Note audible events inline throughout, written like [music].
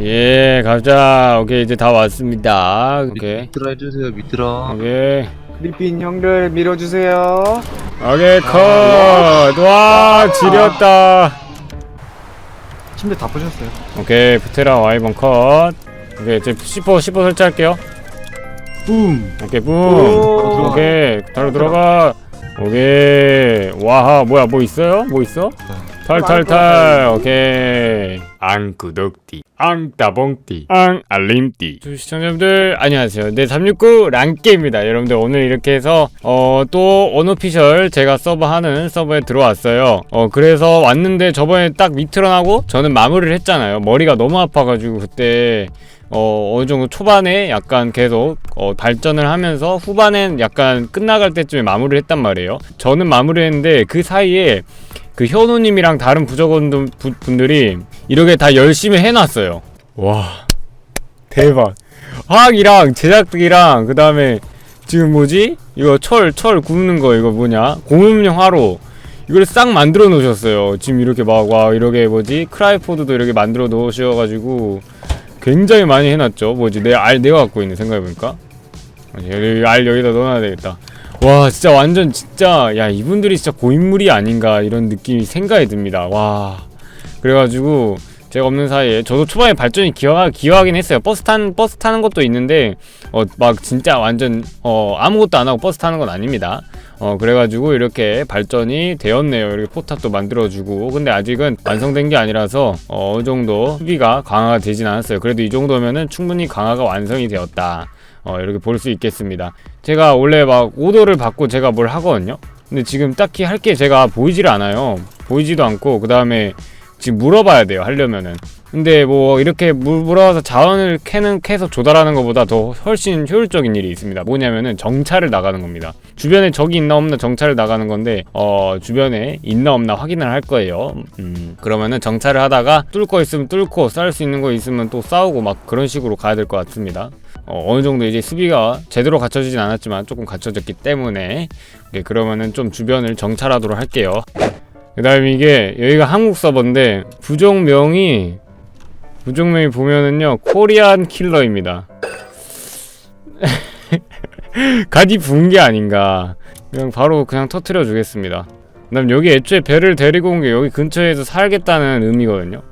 예, 가자. 오케이, 이제 다 왔습니다. 오케이. 밑으로 해주세요 밑으로 오케이. 크리핀 형들 밀어주세요. 오케이, 컷! 와, 지렸다. 침대 다 부셨어요. 오케이, 부테라 와이번 컷. 오케이, 이제 10호, 10호 설치할게요. 붐. 오케이, 붐. 오. 오케이, 바로 들어가. 오케이. 와하, 뭐야, 뭐 있어요? 뭐 있어? 탈탈탈. 오케이. 앙 구독띠. 앙 따봉띠. 앙 알림띠. 시청자분들 안녕하세요. 네, 369 랑게입니다. 여러분들 오늘 이렇게 해서 어 또 언오피셜 제가 서버 하는 서버에 들어왔어요. 어 그래서 왔는데 저번에 딱 미트런하고 저는 마무리를 했잖아요. 머리가 너무 아파가지고 그때 어, 어느 정도 초반에 약간 계속 어, 발전을 하면서 후반엔 약간 끝나갈 때쯤에 마무리를 했단 말이에요. 저는 마무리했는데 그 사이에 그 현우님이랑 다른 부적원 분들이 이렇게 다 열심히 해놨어요. 와 대박. 화학이랑 제작이랑 그 다음에 지금 뭐지? 이거 철철 굽는 거 이거 뭐냐? 공음용 화로 이걸 싹 만들어 놓으셨어요. 지금 이렇게 막 와 이렇게 뭐지? 크라이포드도 이렇게 만들어 놓으셔가지고 굉장히 많이 해놨죠. 뭐지? 내 알 내가 갖고 있는 생각해보니까 알 여기다 넣어놔야 되겠다. 와 진짜 완전 진짜 야 이분들이 진짜 고인물이 아닌가 이런 느낌이 생각이 듭니다. 와 그래가지고 제가 없는 사이에 저도 초반에 발전이 기여 기여하긴 했어요. 버스 탄 버스 타는 것도 있는데 어 막 진짜 완전 어 아무것도 안 하고 버스 타는 건 아닙니다. 어 그래가지고 이렇게 발전이 되었네요. 이렇게 포탑도 만들어주고 근데 아직은 완성된 게 아니라서 어, 어느 정도 수비가 강화가 되진 않았어요. 그래도 이 정도면은 충분히 강화가 완성이 되었다. 어 이렇게 볼 수 있겠습니다. 제가 원래 막 오더를 받고 제가 뭘 하거든요. 근데 지금 딱히 할 게 제가 보이질 않아요. 보이지도 않고 그 다음에 지금 물어봐야 돼요 하려면은 근데 뭐 이렇게 물 물어와서 자원을 캐는 캐서 조달하는 것보다 더 훨씬 효율적인 일이 있습니다 뭐냐면은 정찰을 나가는 겁니다 주변에 적이 있나 없나 정찰을 나가는 건데 어 주변에 있나 없나 확인을 할 거예요 음 그러면은 정찰을 하다가 거 있으면 뚫고 싸울 수 있는 거 있으면 또 싸우고 막 그런 식으로 가야 될 것 같습니다 어, 어느 정도 이제 수비가 제대로 갖춰지진 않았지만 조금 갖춰졌기 때문에 네, 그러면은 좀 주변을 정찰하도록 할게요. 그 다음에 이게 여기가 한국 서버인데 부족명이 부족명이 보면은요 코리안 킬러입니다. [laughs] 가디 부은 게 아닌가. 그냥 바로 그냥 터트려 주겠습니다. 그 다음 여기 애초에 배를 데리고 온 게 여기 근처에서 살겠다는 의미거든요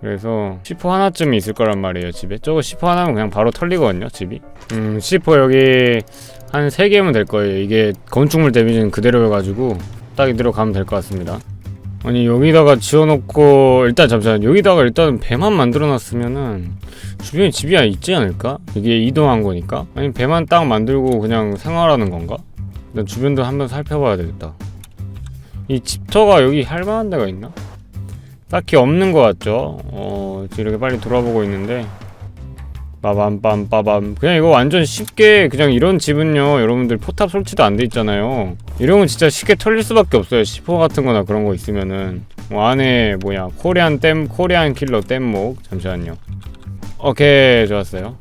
그래서 C4 하나쯤이 있을 거란 말이에요 집에. 저거 C4 하나면 그냥 바로 털리거든요 집이. 음 C4 여기 한 3개면 될 거예요. 이게 건축물 데미지는 그대로여가지고 딱 이대로 가면 될 것 같습니다. 아니 여기다가 지어놓고 일단 잠시만 여기다가 일단 배만 만들어놨으면은 주변에 집이 있지 않을까? 이게 이동한 거니까? 아니 배만 딱 만들고 그냥 생활하는 건가? 일단 주변도 한번 살펴봐야 되겠다. 이 집터가 여기 할만한 데가 있나? 딱히 없는 것 같죠? 어 이렇게 빨리 돌아보고 있는데. 빠밤 빠밤. 그냥 이거 완전 쉽게 그냥 이런 집은요 여러분들 포탑 설치도 안 돼 있잖아요. 이런 건 진짜 쉽게 털릴 수밖에 없어요. C4 같은 거나 그런 거 있으면은. 뭐 안에 뭐냐 코리안 댐 코리안 킬러 댐목 잠시만요. 오케이 좋았어요.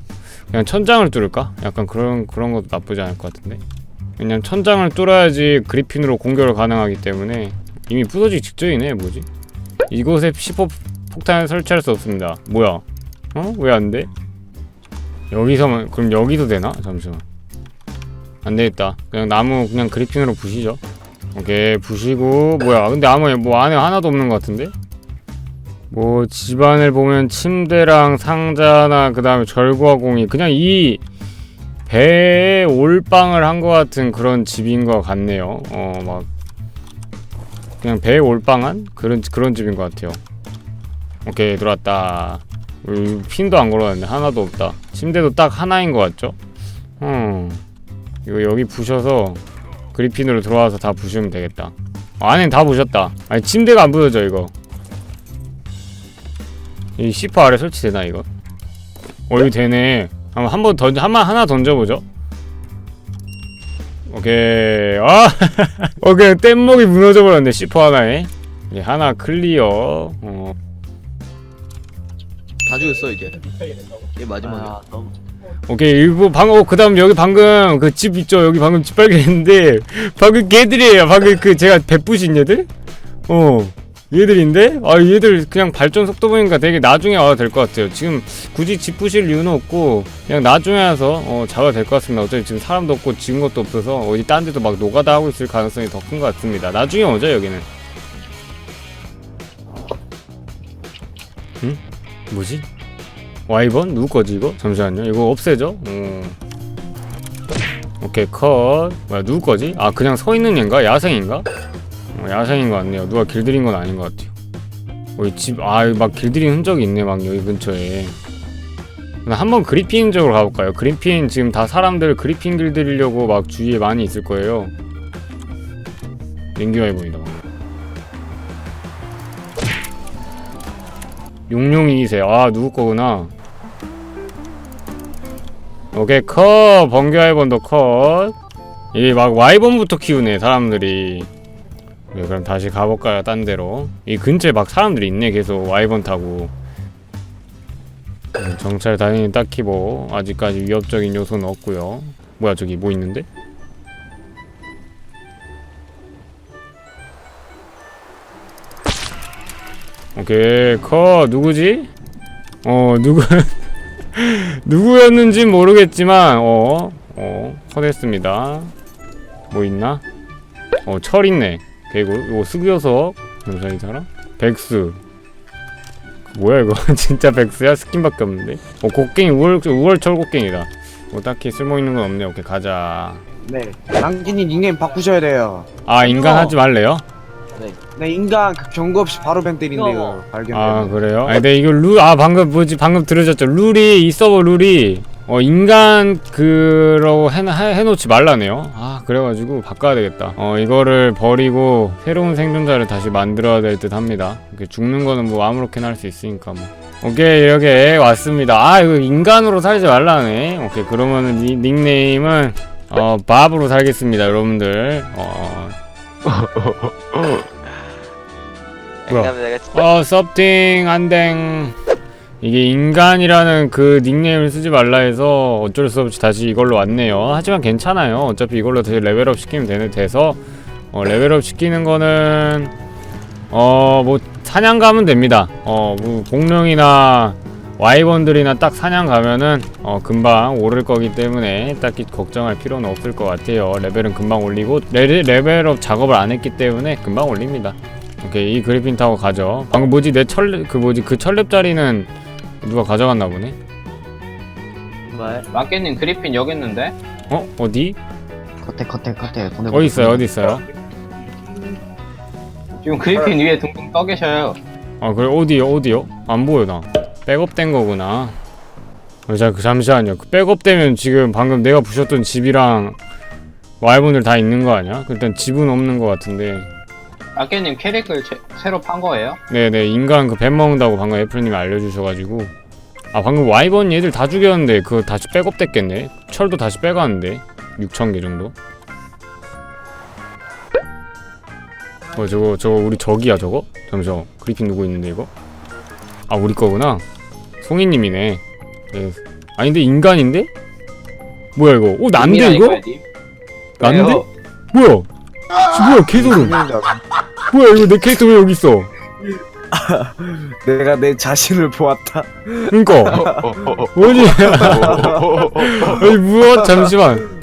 그냥 천장을 뚫을까? 약간 그런 그런 것도 나쁘지 않을 것 같은데. 그냥 천장을 뚫어야지 그리핀으로 공격을 가능하기 때문에. 이미 부서지기 직전이네 뭐지 이곳에 C4 폭탄을 설치할 수 없습니다 뭐야 어? 왜 안 돼? 여기서만 그럼 여기도 되나? 잠시만 안 되겠다 그냥 나무 그냥 그리핑으로 부시죠 오케이 부시고 뭐야 근데 아무 뭐 안에 하나도 없는 것 같은데? 뭐 집안을 보면 침대랑 상자나 그 다음에 절구화공이 그냥 이 배에 올방을 한 것 같은 그런 집인 것 같네요 어 막 그냥 배에 올방한 그런 그런 집인 것 같아요. 오케이 들어왔다. 음, 핀도 안 걸어놨네. 하나도 없다. 침대도 딱 하나인 것 같죠? 어 이거 여기 부셔서 그리핀으로 들어와서 다 부시면 되겠다. 어, 안엔 다 부셨다. 아니 침대가 안 부서져 이거. 이 C4 아래 설치되나 이거? 어 이거 되네. 한번 던져 한번 하나 던져보죠 오케이. 아 [laughs] 오케이. 뗏목이 무너져 버렸네 C4 하나에. 이제 하나 클리어. 어. 다 죽였어 이제. 이게 마지막이야. 오케이. 일부 방금 어, 그다음 여기 방금 그 집 있죠? 여기 방금 집 발견했는데 방금 걔들이에요. 방금 그 제가 베푸신 얘들? 어 얘들인데? 아 얘들 그냥 발전 속도 보니까 되게 나중에 와도 될 것 같아요 지금 굳이 집 부실 이유는 없고 그냥 나중에 와서 어, 잡아도 될 것 같습니다 어차피 지금 사람도 없고 지은 것도 없어서 어디 딴 데도 막 노가다 하고 있을 가능성이 더 큰 것 같습니다 나중에 오죠 여기는 응? 뭐지? 와이번? 누구 거지 이거? 잠시만요 이거 없애죠? 어. 오케이 컷 뭐야 누구 거지? 아 그냥 서 있는 얘인가? 야생인가? 어, 야생인 것 같네요. 누가 길들인 건 아닌 것 같아요. 어, 이집아 막 길들인 흔적이 있네 막 여기 근처에. 한번 그리핀 쪽으로 가볼까요? 그리핀 지금 다 사람들 그리핀 길들이려고 막 주위에 많이 있을 거예요. 링기와이 보인다. 방금 용룡이 이세 아 누구 거구나. 오케이 컷! 번개 와이번도 컷 이 막 와이번부터 키우네 사람들이 네, 그럼 다시 가볼까요 딴 데로 이 근처에 막 사람들이 있네 계속 와이번 타고 음, 정찰 다니는 딱히 뭐 아직까지 위협적인 요소는 없고요 뭐야 저기 뭐 있는데? 오케이 컷 누구지? 어 누구 [laughs] 누구였는지 모르겠지만 어, 어, 컷했습니다. 뭐 있나? 어, 철 있네. 그리고 이거 수교석. 잠시만 이 사람? 백수. 뭐야 이거? [laughs] 진짜 백수야? 스킨밖에 없는데? 어, 곡괭이 우월 우월철 곡괭이다. 뭐 딱히 쓸모 있는 건 없네. 오케이 가자. 네. 랑기님 닉네임 바꾸셔야 돼요. 아 인간 하지 말래요? 네, 인간 그 경고 없이 바로 밴 때린대요. 발견. 아 그래요? 아 근데 이거 룰 아 방금 뭐지 방금 들으셨죠? 룰이 이 서버 룰이 어 인간 그라고 해, 해, 해놓지 말라네요. 아 그래가지고 바꿔야 되겠다. 어 이거를 버리고 새로운 생존자를 다시 만들어야 될 듯 합니다. 이렇게 죽는 거는 뭐 아무렇게나 할 수 있으니까 뭐. 오케이 이렇게 왔습니다. 아 이거 인간으로 살지 말라네. 오케이 그러면은 니, 닉네임은 어 밥으로 살겠습니다 여러분들. 어 [laughs] 뭐야? 어, 섭팅 안댕. 이게 인간이라는 그 닉네임을 쓰지 말라 해서 어쩔 수 없이 다시 이걸로 왔네요. 하지만 괜찮아요. 어차피 이걸로 다시 레벨업 시키면 되는 돼서 어, 레벨업 시키는 거는 어, 뭐 사냥 가면 됩니다. 어, 뭐 공룡이나 와이번들이나 딱 사냥 가면은 어, 금방 오를 거기 때문에 딱히 걱정할 필요는 없을 것 같아요. 레벨은 금방 올리고 레, 레벨업 작업을 안 했기 때문에 금방 올립니다. 오케이 이 그리핀 타고 가죠 방금 뭐지 내 철랩 그 뭐지 그 철랩짜리는 누가 가져갔나 보네. 말. 마켓님 그리핀 여기 있는데? 어? 어디? 컷해 컷해 컷해. 보내. 어디 있어요? 어디 있어요? 지금 그리핀 위에 둥둥 떠 계셔요. 아 그래? 어디요? 어디요? 안 보여 나. 백업된 거구나. 어, 자 그, 잠시만요. 그 백업되면 지금 방금 내가 부셨던 집이랑 와이분들 다 있는 거 아니야? 일단 집은 없는 거 같은데 마켓님 캐릭을 제- 새로 판 거예요? 네네 인간 그 뱀 먹는다고 방금 애플님이 알려주셔가지고 아 방금 와이번 얘들 다 죽였는데 그거 다시 백업됐겠네 철도 다시 빼가는데 6,000개 정도 어 저거 저거 우리 적이야 저거? 잠시만 그리핀 누구 있는데 이거? 아 우리 거구나 송이님이네 네. 아닌데 인간인데? 뭐야 이거? 어 난데 이거? 난데? 뭐야? 저 뭐야 개소름 뭐야 이거 내 캐릭터 왜 여기 있어 [laughs] 내가 내 자신을 보았다. 그니까 [laughs] 뭐지? [laughs] 아니 무엇 잠시만.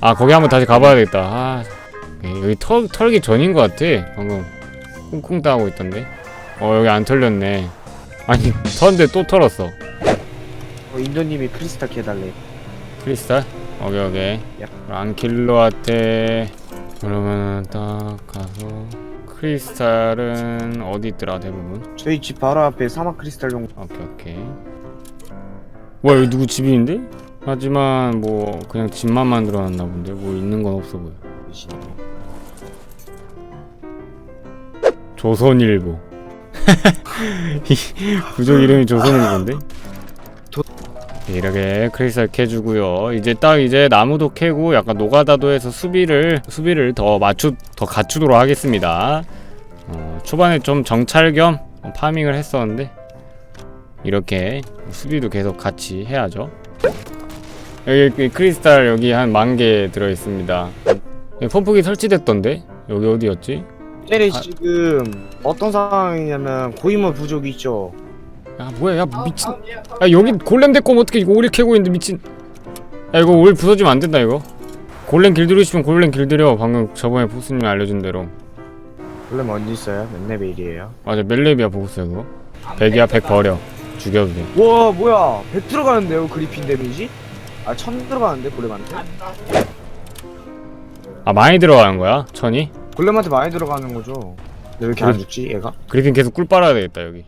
아 거기 한번 다시 가봐야 되겠다. 아 예, 여기 털 털기 전인 것 같아. 방금 쿵쿵 따고 있던데. 어 여기 안 털렸네. 아니 털는데 또 털었어. 어, 인도님이 크리스탈 캐달래. 크리스탈? 오케이 오케이. 야. 안킬로한테 그러면은 딱 가서 크리스탈은 어디 있더라 대부분? 저희 집 바로 앞에 사막 크리스탈 용. 오케이 오케이 와 여기 누구 집인데? 하지만 뭐 그냥 집만 만들어놨나 본데 뭐 있는 건 없어 보여 조선일보 [laughs] 이 부족 이름이 조선일보인데? 네, 이렇게 크리스탈 캐주고요 이제 딱 이제 나무도 캐고 약간 노가다도 해서 수비를 수비를 더 맞추 더 갖추도록 하겠습니다 어, 초반에 좀 정찰 겸 파밍을 했었는데 이렇게 수비도 계속 같이 해야죠. 여기 그 크리스탈 여기 한 만 개 들어 있습니다. 펌프기 설치됐던데 여기 어디였지? 텔이 지금 어떤 상황이냐면 고인물 부족이 있죠. 야 뭐야 야 미친 야 여기 골렘 데리고 오면 어떻게 이거 오릴 캐고 있는데 미친 야 이거 올 부서지면 안 된다 이거 골렘 길들이고 싶으면 골렘 길들여 방금 저번에 보스님이 알려준 대로 원래 어디 있어요? 몇 레벨이에요? 맞아 멜레비아 보고있어요 그거 100이야 100 버려 죽여도 돼와 뭐야 100 들어가는데요 그리핀 데미지? 아 1000 들어가는데 골렘한테? 아 많이 들어가는 거야? 천이? 골렘한테 많이 들어가는 거죠. 근데 왜 이렇게 안 죽지 얘가? 그리핀 계속 꿀 빨아야 되겠다 여기